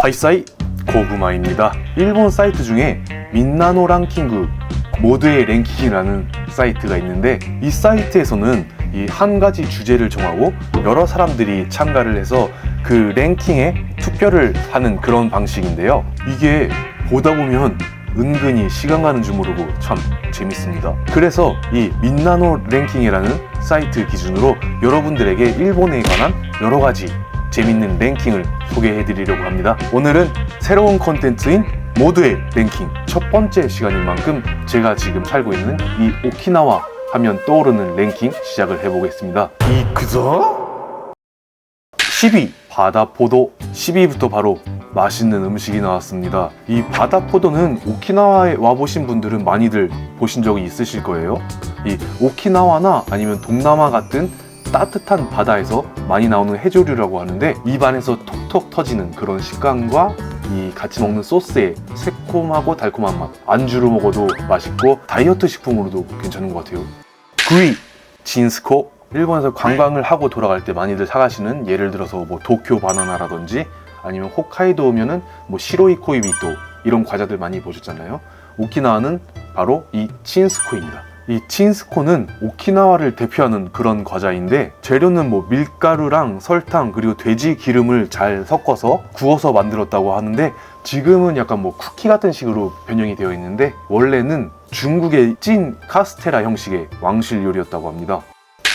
하이사이 고구마입니다. 일본 사이트 중에 민나노 랑킹그 모드의 랭킹이라는 사이트가 있는데 이 사이트에서는 이 한 가지 주제를 정하고 여러 사람들이 참가를 해서 그 랭킹에 투표를 하는 그런 방식인데요. 이게 보다 보면 은근히 시간 가는 줄 모르고 참 재밌습니다. 그래서 이 민나노 랭킹이라는 사이트 기준으로 여러분들에게 일본에 관한 여러 가지 재밌는 랭킹을 소개해 드리려고 합니다. 오늘은 새로운 컨텐츠인 모두의 랭킹 첫 번째 시간인 만큼 제가 지금 살고 있는 이 오키나와 하면 떠오르는 랭킹 시작을 해보겠습니다. 이 그저 10위 바다포도 10위부터 바로 맛있는 음식이 나왔습니다. 이 바다포도는 오키나와에 와보신 분들은 많이들 보신 적이 있으실 거예요. 이 오키나와나 아니면 동남아 같은 따뜻한 바다에서 많이 나오는 해조류라고 하는데 입안에서 톡톡 터지는 그런 식감과 이 같이 먹는 소스의 새콤하고 달콤한 맛. 안주로 먹어도 맛있고 다이어트 식품으로도 괜찮은 것 같아요. 9위 진스코. 일본에서 관광을 하고 돌아갈 때 많이들 사가시는 예를 들어서 뭐 도쿄 바나나라든지 아니면 홋카이도 오면은 뭐 시로이 코이비토 이런 과자들 많이 보셨잖아요. 오키나와는 바로 이 친스코입니다 이 친스코는 오키나와를 대표하는 그런 과자인데 재료는 뭐 밀가루랑 설탕 그리고 돼지 기름을 잘 섞어서 구워서 만들었다고 하는데 지금은 약간 뭐 쿠키 같은 식으로 변형이 되어 있는데 원래는 중국의 찐 카스테라 형식의 왕실 요리였다고 합니다.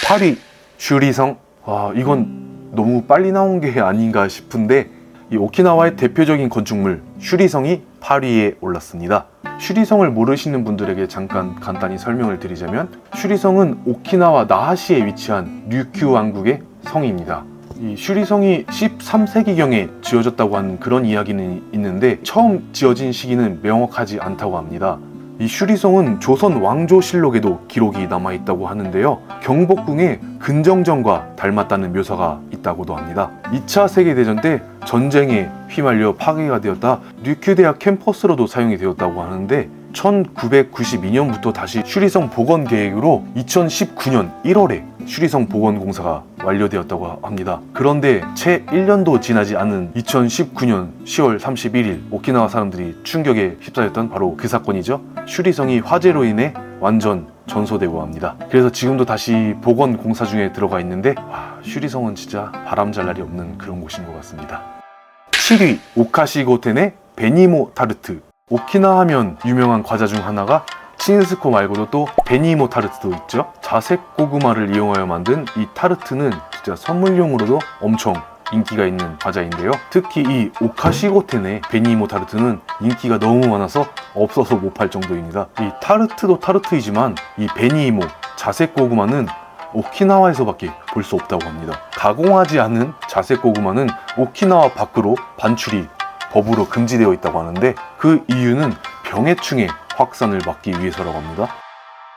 8위 슈리성 아 이건 너무 빨리 나온 게 아닌가 싶은데 이 오키나와의 대표적인 건축물 슈리성이 8위에 올랐습니다. 슈리성을 모르시는 분들에게 잠깐 간단히 설명을 드리자면 슈리성은 오키나와 나하시에 위치한 류큐 왕국의 성입니다. 이 슈리성이 13세기경에 지어졌다고 하는 그런 이야기는 있는데 처음 지어진 시기는 명확하지 않다고 합니다. 이 슈리성은 조선 왕조실록에도 기록이 남아 있다고 하는데요. 경복궁의 근정전과 닮았다는 묘사가 있다고도 합니다. 2차 세계대전 때 전쟁에 휘말려 파괴가 되었다 류큐 대학 캠퍼스로도 사용이 되었다고 하는데 1992년부터 다시 슈리성 복원 계획으로 2019년 1월에 슈리성 복원 공사가 완료되었다고 합니다. 그런데 채 1년도 지나지 않은 2019년 10월 31일 오키나와 사람들이 충격에 휩싸였던 바로 그 사건이죠. 슈리성이 화재로 인해 완전 전소되고 합니다. 그래서 지금도 다시 복원 공사 중에 들어가 있는데 와, 슈리성은 진짜 바람잘 날이 없는 그런 곳인 것 같습니다. 7위 오카시고텐의 베니모 타르트 오키나 하면 유명한 과자 중 하나가 친스코 말고도 또 베니모 타르트도 있죠 자색 고구마를 이용하여 만든 이 타르트는 진짜 선물용으로도 엄청 인기가 있는 과자인데요 특히 이 오카시고텐의 베니모 타르트는 인기가 너무 많아서 없어서 못 팔 정도입니다 이 타르트도 타르트이지만 이 베니모 자색 고구마는 오키나와에서밖에 볼 수 없다고 합니다. 가공하지 않은 자색 고구마는 오키나와 밖으로 반출이 법으로 금지되어 있다고 하는데 그 이유는 병해충의 확산을 막기 위해서라고 합니다.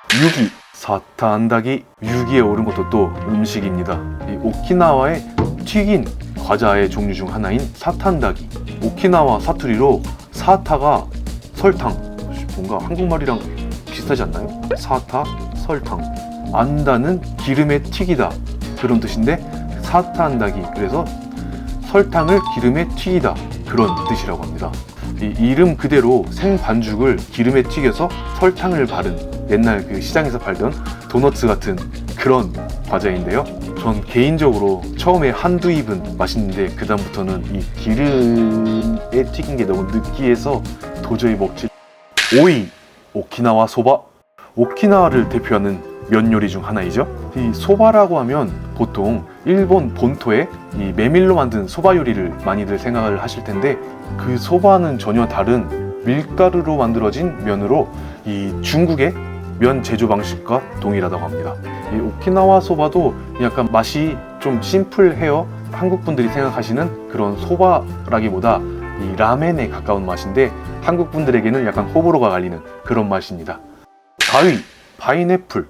6위 사타안다기 6위에 오른 것도 또 음식입니다. 이 오키나와의 튀긴 과자의 종류 중 하나인 사탄다기. 오키나와 사투리로 사타가 설탕. 뭔가 한국말이랑 비슷하지 않나요? 사타, 설탕. 안다는 기름에 튀기다. 그런 뜻인데 사타안다기. 그래서 설탕을 기름에 튀기다. 그런 뜻이라고 합니다. 이 이름 그대로 생반죽을 기름에 튀겨서 설탕을 바른 옛날 그 시장에서 팔던 도너츠 같은 그런 과자인데요. 전 개인적으로 처음에 한두 입은 맛있는데 그다음부터는 이 기름에 튀긴 게 너무 느끼해서 도저히 먹지 5위 오키나와 소바 오키나와를 대표하는 면 요리 중 하나이죠. 이 소바라고 하면 보통 일본 본토의 이 메밀로 만든 소바 요리를 많이들 생각을 하실 텐데 그 소바는 전혀 다른 밀가루로 만들어진 면으로 이 중국의 면 제조 방식과 동일하다고 합니다. 이 오키나와 소바도 약간 맛이 좀 심플해요. 한국 분들이 생각하시는 그런 소바라기보다 이 라멘에 가까운 맛인데 한국 분들에게는 약간 호불호가 갈리는 그런 맛입니다. 4위 파인애플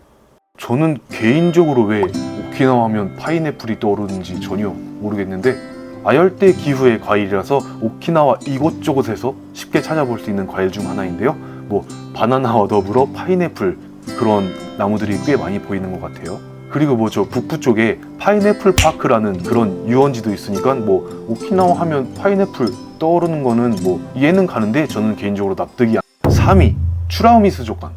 저는 개인적으로 왜 오키나와 하면 파인애플이 떠오르는지 전혀 모르겠는데 아열대 기후의 과일이라서 오키나와 이곳저곳에서 쉽게 찾아볼 수 있는 과일 중 하나인데요. 뭐 바나나와 더불어 파인애플 그런 나무들이 꽤 많이 보이는 것 같아요. 그리고 뭐 저 북부 쪽에 파인애플 파크라는 그런 유원지도 있으니까 뭐 오키나와 하면 파인애플 떠오르는 거는 뭐 이해는 가는데 저는 개인적으로 납득이 안 3위 추라우미 수족관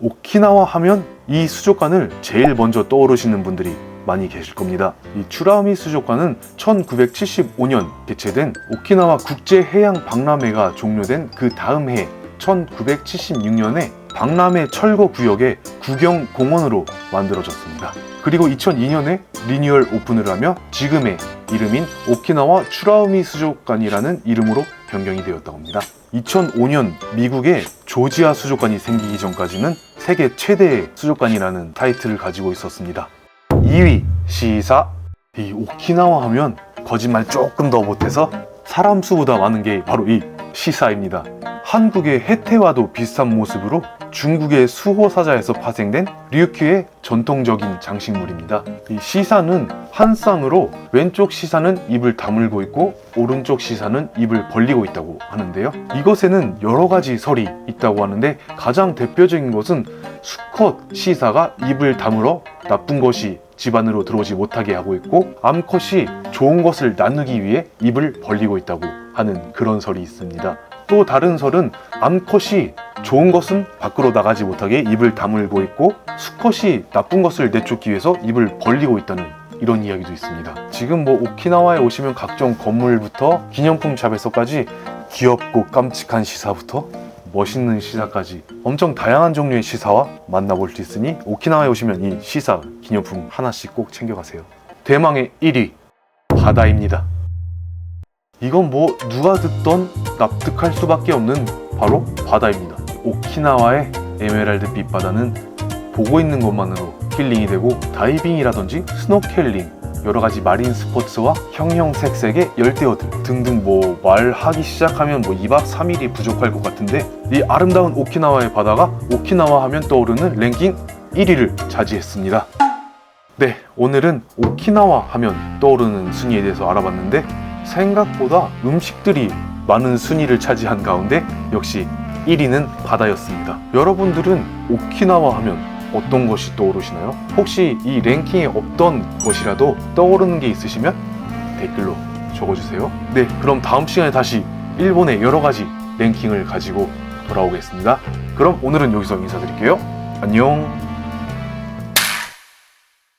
오키나와 하면 이 수족관을 제일 먼저 떠오르시는 분들이 많이 계실 겁니다. 이 추라우미 수족관은 1975년 개최된 오키나와 국제해양 박람회가 종료된 그 다음 해 1976년에 박람회 철거 구역의 구경 공원으로 만들어졌습니다. 그리고 2002년에 리뉴얼 오픈을 하며 지금의 이름인 오키나와 추라우미 수족관이라는 이름으로 변경이 되었다고 합니다. 2005년 미국에 조지아 수족관이 생기기 전까지는 세계 최대의 수족관이라는 타이틀을 가지고 있었습니다. 2위 시사 이 오키나와 하면 거짓말 조금 더 못해서 사람 수보다 많은 게 바로 이 시사입니다. 한국의 해태와도 비슷한 모습으로 중국의 수호사자에서 파생된 류큐의 전통적인 장식물입니다. 이 시사는 한 쌍으로 왼쪽 시사는 입을 다물고 있고 오른쪽 시사는 입을 벌리고 있다고 하는데요. 이것에는 여러 가지 설이 있다고 하는데 가장 대표적인 것은 수컷 시사가 입을 다물어 나쁜 것이 집 안으로 들어오지 못하게 하고 있고 암컷이 좋은 것을 나누기 위해 입을 벌리고 있다고 하는 그런 설이 있습니다. 또 다른 설은 암컷이 좋은 것은 밖으로 나가지 못하게 입을 다물고 있고 수컷이 나쁜 것을 내쫓기 위해서 입을 벌리고 있다는 이런 이야기도 있습니다. 지금 뭐 오키나와에 오시면 각종 건물부터 기념품 샵에서까지 귀엽고 깜찍한 시사부터 멋있는 시사까지 엄청 다양한 종류의 시사와 만나볼 수 있으니 오키나와에 오시면 이 시사 기념품 하나씩 꼭 챙겨가세요. 대망의 1위 바다입니다. 이건 뭐 누가 듣던 납득할 수밖에 없는 바로 바다입니다. 오키나와의 에메랄드 빛 바다는 보고 있는 것만으로 힐링이 되고 다이빙이라든지 스노켈링 여러 가지 마린 스포츠와 형형색색의 열대어들 등등 뭐 말하기 시작하면 뭐 2박 3일이 부족할 것 같은데 이 아름다운 오키나와의 바다가 오키나와 하면 떠오르는 랭킹 1위를 차지했습니다. 네, 오늘은 오키나와 하면 떠오르는 순위에 대해서 알아봤는데 생각보다 음식들이 많은 순위를 차지한 가운데 역시 1위는 바다였습니다. 여러분들은 오키나와 하면 어떤 것이 떠오르시나요? 혹시 이 랭킹에 없던 것이라도 떠오르는 게 있으시면 댓글로 적어주세요. 네, 그럼 다음 시간에 다시 일본의 여러 가지 랭킹을 가지고 돌아오겠습니다. 그럼 오늘은 여기서 인사드릴게요. 안녕.